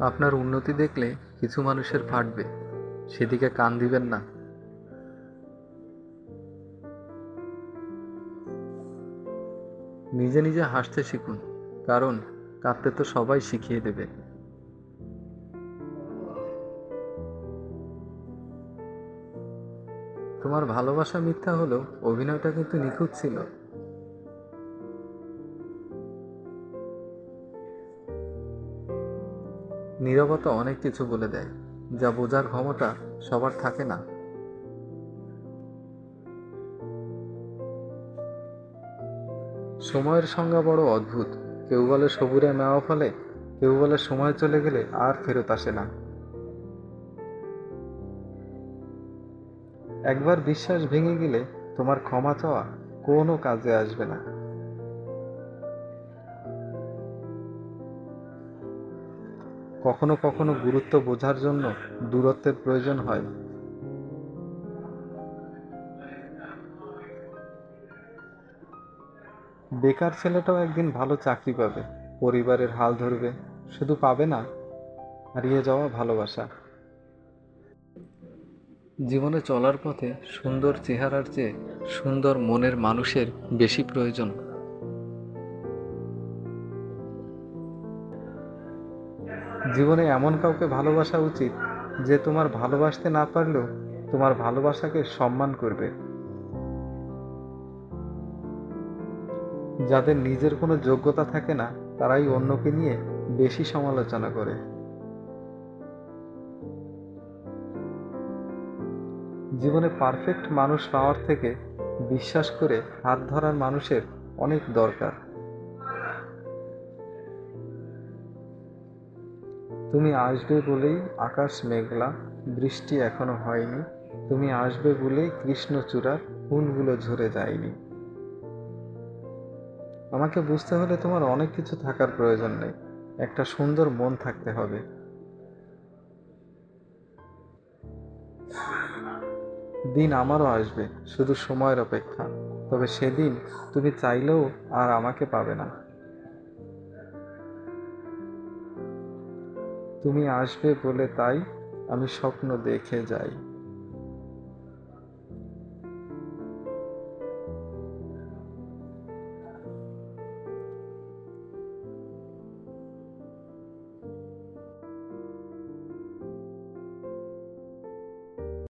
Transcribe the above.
আপনার উন্নতি দেখলে কিছু মানুষের ফাটবে। সেদিকে কান দিবেন না। নিজে নিজে হাসতে শিখুন, কারণ কাঁদতে তো সবাই শিখিয়ে দেবে। তোমার ভালোবাসা মিথ্যা হলেও অভিনয়টা কিন্তু নিখুঁত ছিল। নীরবতা অনেক কিছু বলে দেয়, যা বোঝার ক্ষমতা সবার থাকে না। সময়ের সংজ্ঞা বড় অদ্ভুত। কেউ বলে সবুরে মেওয়া ফলে, কেউ বলে সময় চলে গেলে আর ফেরত আসে না। একবার বিশ্বাস ভেঙে গেলে তোমার ক্ষমা চাওয়া কোনো কাজে আসবে না। কখনো কখনো গুরুত্ব বোঝার জন্য দূরত্বের প্রয়োজন হয়। বেকার ছেলেটাও একদিন ভালো চাকরি পাবে, পরিবারের হাল ধরবে, শুধু পাবে না, হারিয়ে যাওয়া ভালোবাসা। জীবনে চলার পথে সুন্দর চেহারার চেয়ে সুন্দর মনের মানুষের বেশি প্রয়োজন। জীবনে এমন কাউকে ভালোবাসা উচিত যে তোমার ভালোবাসতে না পারলেও তোমার ভালোবাসাকে সম্মান করবে। যাদের নিজের কোনো যোগ্যতা থাকে না, তারাই অন্যকে নিয়ে বেশি সমালোচনা করে। জীবনে পারফেক্ট মানুষ পাওয়ার থেকে বিশ্বাস করে হাত ধরার মানুষের অনেক দরকার। তুমি আসবে বলেই আকাশ মেঘলা, বৃষ্টি এখনও হয়নি। তুমি আসবে বলেই কৃষ্ণচূড়ার ফুলগুলো ঝরে যায়নি। আমাকে বুঝতে হলে তোমার অনেক কিছু থাকার প্রয়োজন নেই। একটা সুন্দর মন থাকতে হবে। দিন আমারও আসবে, শুধু সময়ের অপেক্ষা। তবে সেদিন তুমি চাইলেও আর আমাকে পাবে না। তুমি আসবে বলে তাই আমি স্বপ্ন দেখে যাই।